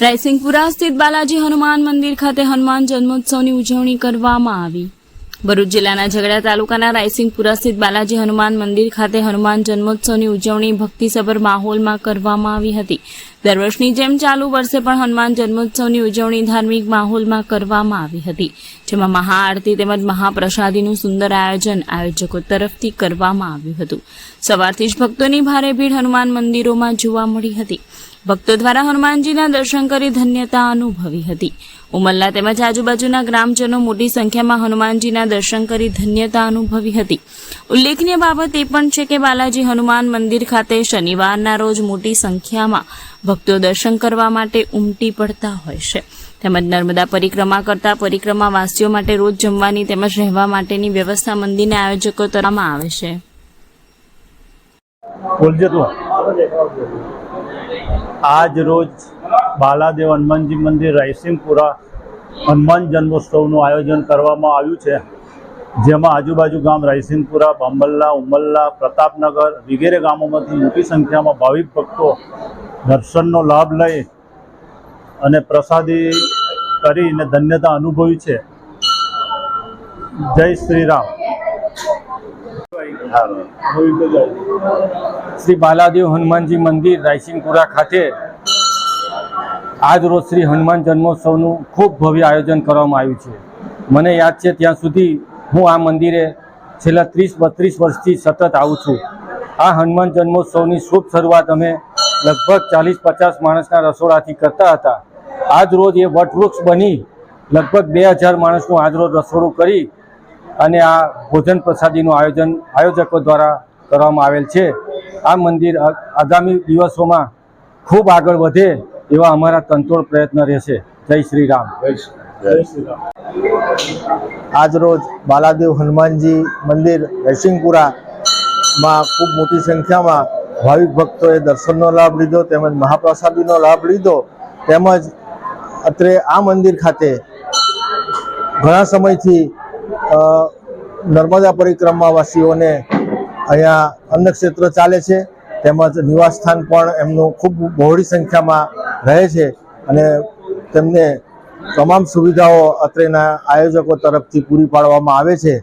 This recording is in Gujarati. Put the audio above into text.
રાયસિંગપુરા સ્થિત બાલાજી હનુમાન મંદિર ખાતે હનુમાન જન્મોત્સવની ઉજવણી કરવામાં આવી. ભરૂચ જિલ્લાના ઝઘડા તાલુકાના રાયસિંગપુરા સ્થિત બાલાજી હનુમાન મંદિર ખાતે હનુમાન જન્મોત્સવની ઉજવણી ભક્તિસભર માહોલમાં કરવામાં આવી હતી. દર વર્ષની જેમ ચાલુ વર્ષે પણ હનુમાન જન્મોત્સવની ઉજવણી ધાર્મિક માહોલમાં કરવામાં આવી હતી. જેમાં મહાઆરતી તેમજ મહાપ્રસાદીનું સુંદર આયોજન આયોજકો તરફથી કરવામાં આવ્યું હતું. સવારથી જ ભક્તોની ભારે ભીડ હનુમાન મંદિરોમાં જોવા મળી હતી. ભક્તો દ્વારા હનુમાનજીના દર્શન કરી ધન્યતા અનુભવી હતી. ઉમલ્લા તેમજ આજુબાજુના ગ્રામજનો મોટી સંખ્યામાં હનુમાનજીના દર્શન કરી ધન્યતા અનુભવી હતી. ઉલ્લેખનીય બાબત એ પણ છે કે બાલાજી હનુમાન મંદિર ખાતે શનિવારના રોજ મોટી સંખ્યામાં ભક્તો દર્શન કરવા માટે ઉમટી પડતા હોય છે. તેમજ નર્મદા પરિક્રમા કરતા પરિક્રમાવાસીઓ માટે રોજ જમવાની તેમજ રહેવા માટેની વ્યવસ્થા મંદિરના આયોજકો કરવામાં આવે છે. આજ રોજ બાલાદેવ હનુમાનજી મંદિર રાયસિંગપુરા હનુમાન જન્મોત્સવનું આયોજન કરવામાં આવ્યું છે. જેમાં આજુબાજુ ગામ રાયસિંગપુરા બાંબલ્લા ઉમલ્લા, પ્રતાપનગર વગેરે ગામોમાંથી મોટી સંખ્યામાં ભાવિક ભક્તો દર્શનનો લાભ લઈ અને પ્રસાદી કરીને ધન્યતા અનુભવી છે. જય શ્રી રામ. શ્રી બાલાદેવ હનુમાનજી મંદિર રાયસિંગપુરા ખાતે આજ રોજ શ્રી હનુમાન જન્મોત્સવનું ખૂબ ભવ્ય આયોજન કરવામાં આવ્યું છે. મને યાદ છે ત્યાં સુધી હું આ મંદિરે છેલ્લા ત્રીસ, બત્રીસ વર્ષથી સતત આવું છું. આ હનુમાન જન્મોત્સવની શુભ શરૂઆત અમે લગભગ ચાલીસ, પચાસ માણસના રસોડાથી કરતા હતા. આજ રોજ એ વટવૃક્ષ બની લગભગ બે હજાર માણસનું આજ રોજ રસોડું કરી અને આ ભોજન પ્રસાદીનું આયોજન આયોજકો દ્વારા કરવામાં આવેલ છે. આ મંદિર આગામી દિવસોમાં ખૂબ આગળ વધે એવા અમારા તંતોડ પ્રયત્ન રહેશે. જય શ્રી રામ. રામ. આજરોજ બાલાદેવ હનુમાનજી મંદિર રૈસિંગપુરામાં ખૂબ મોટી સંખ્યામાં ભાવિક ભક્તોએ દર્શનનો લાભ લીધો, તેમજ મહાપ્રસાદીનો લાભ લીધો, તેમજ અત્રે આ મંદિર ખાતે ઘણા સમયથી નર્મદા પરિક્રમાવાસીઓને અહીંયા અન્નક્ષેત્ર ચાલે છે. તેમજ નિવાસસ્થાન પણ એમનું ખૂબ બહોળી સંખ્યામાં રહે છે અને તેમને તમામ સુવિધાઓ અત્રેના આયોજકો તરફથી પૂરી પાડવામાં આવે છે.